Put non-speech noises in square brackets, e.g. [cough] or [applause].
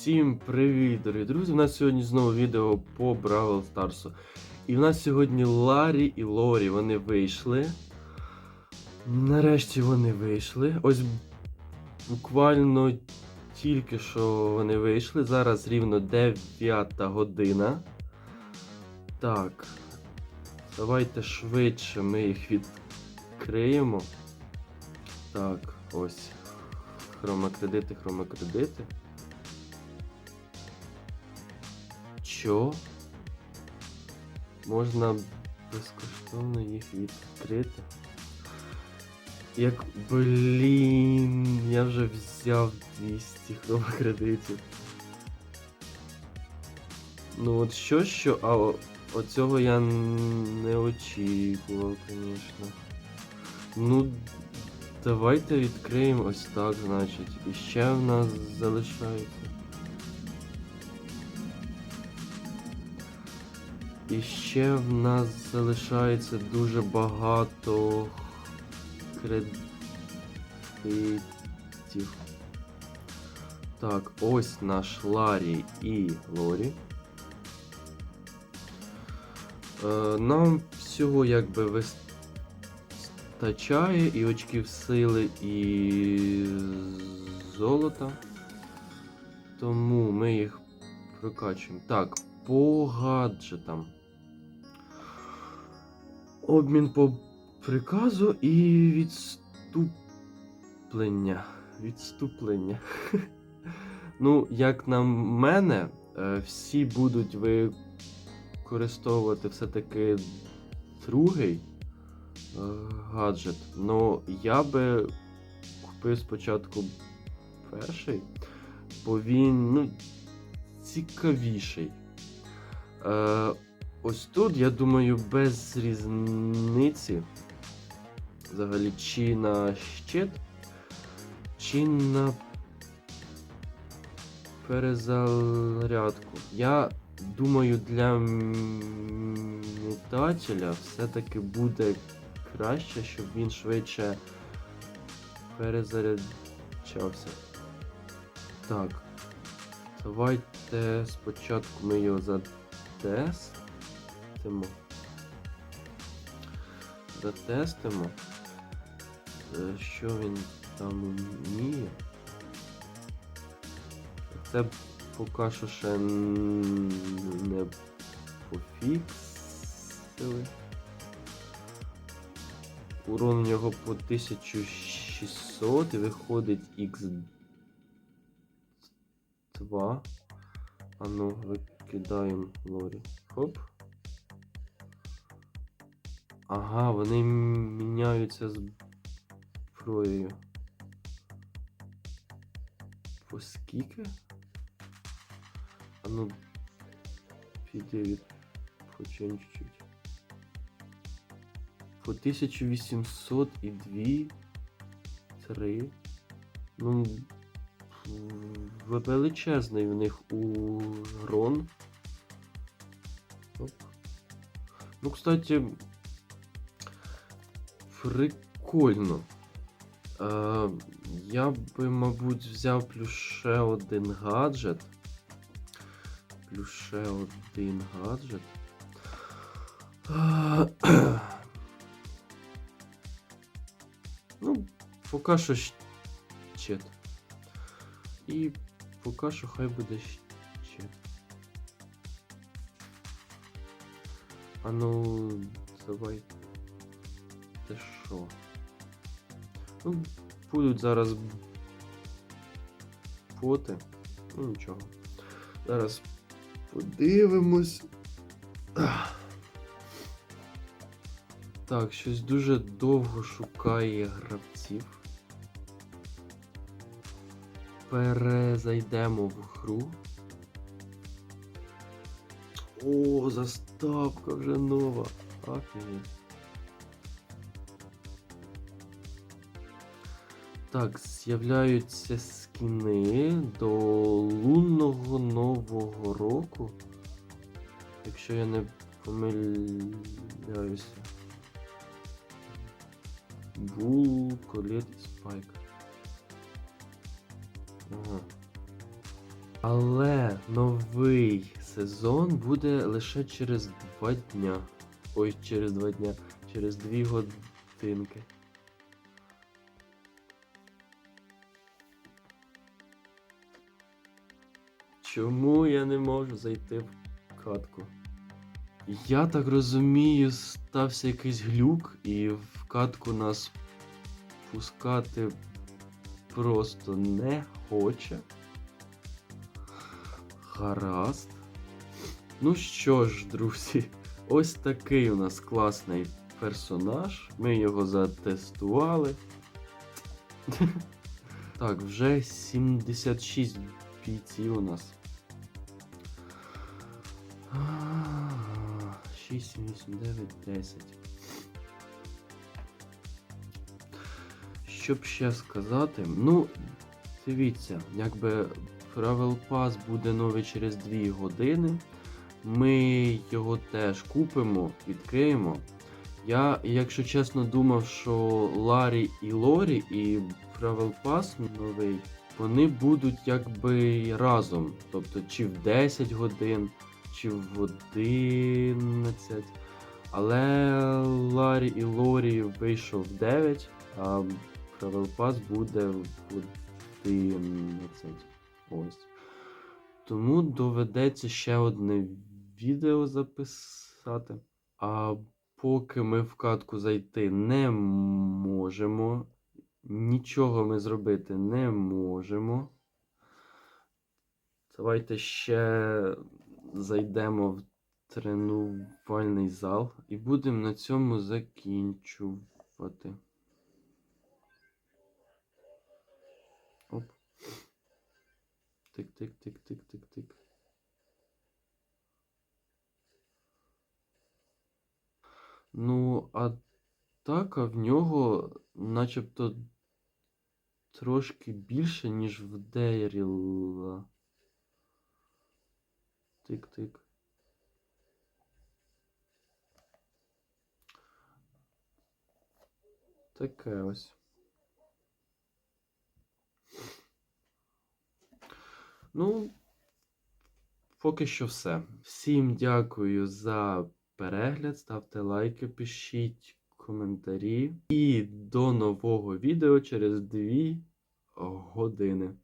Всім привіт, дорогі друзі! У нас сьогодні знову відео по Бравл Старсу. І в нас сьогодні Ларі і Лорі. Вони вийшли. Нарешті вони вийшли. Ось буквально тільки що вони вийшли. Зараз рівно 9 година. Так. Давайте швидше ми їх відкриємо. Так, ось. Хромакредити, хромакредити. Що? Можна безкоштовно їх відкрити. Як, блін, я вже взяв 200 хромакредитів. Ну от що що, а оцього я не очікував, звісно. Ну, давайте відкриємо ось так, значить. І ще в нас залишається. І ще в нас залишається дуже багато кредитів. Так, ось наш Ларі і Лорі. Е, нам всього якби вистачає і очків сили, і золота. Тому ми їх прокачуємо. Так, по гаджетам. Обмін по приказу і відступлення. Відступлення. [laughs] ну, як на мене, е, всі будуть використовувати все-таки другий е, гаджет. Ну, я би купив спочатку перший, бо він, ну, цікавіший. Ось тут, я думаю, без різниці. Взагалі, чи на щит, чи на перезарядку. Я думаю, для метателя все-таки буде краще, щоб він швидше перезаряджався. Так. Давайте спочатку ми його затестимо. Затестимо. Е, Що він там вміє. Це поки що ще не пофіксили. Урон у нього по 1600 і виходить X 2. А ну, викидаємо лорі. Хоп. Ага, вони міняються зброєю. По скільки? А ну, піде від чуть-чуть. По 1800 і 2, 3. Ну, величезний у них урон. Оп. Ну, кстати, прикольно. Е, я би, мабуть, взяв плюс ще один гаджет. Плюс ще один гаджет. Ну, поки що щит. І поки що хай буде щит. А ну, давай. Це що? Ну, будуть зараз боти. Ну нічого. Зараз подивимось. Так, щось дуже довго шукає гравців. Перезайдемо в гру. О, заставка вже нова. Офігеть. Так, з'являються скіни до лунного нового року. Якщо я не помиляюся. Бул, колет і спайк. Ага. Але новий сезон буде лише через два дня. Ой, через два дня, через дві годинки. Чому я не можу зайти в катку? Я так розумію, стався якийсь глюк, і в катку нас пускати просто не хоче. Гаразд. Ну що ж, друзі, ось такий у нас класний персонаж. Ми його затестували. [laughs] Так, вже 76 бійців у нас. 6, 7, 8, 9, 10. Щоб ще сказати, ну, дивіться, якби Travel Pass буде новий через 2 години. Ми його теж купимо, відкриємо. Я, якщо чесно, думав, що Ларі і Лорі і Travel Pass новий, вони будуть якби разом. Тобто чи в 10 годин, чи в 11. Але Ларі і Лорі вийшов в 9, а Travel Pass буде в 11. Ось. Тому доведеться ще одне відео записати. А поки ми в катку зайти не можемо, нічого ми зробити не можемо. Давайте ще зайдемо в тренувальний зал і будемо на цьому закінчувати. Оп. Тик-тик-тик-тик-тик-тик. Ну, атака в нього начебто трошки більше, ніж в Дейріла. Тик-тик. Таке ось. Ну, поки що все. Всім дякую за перегляд. Ставте лайки, пишіть коментарі. І до нового відео через 2 години.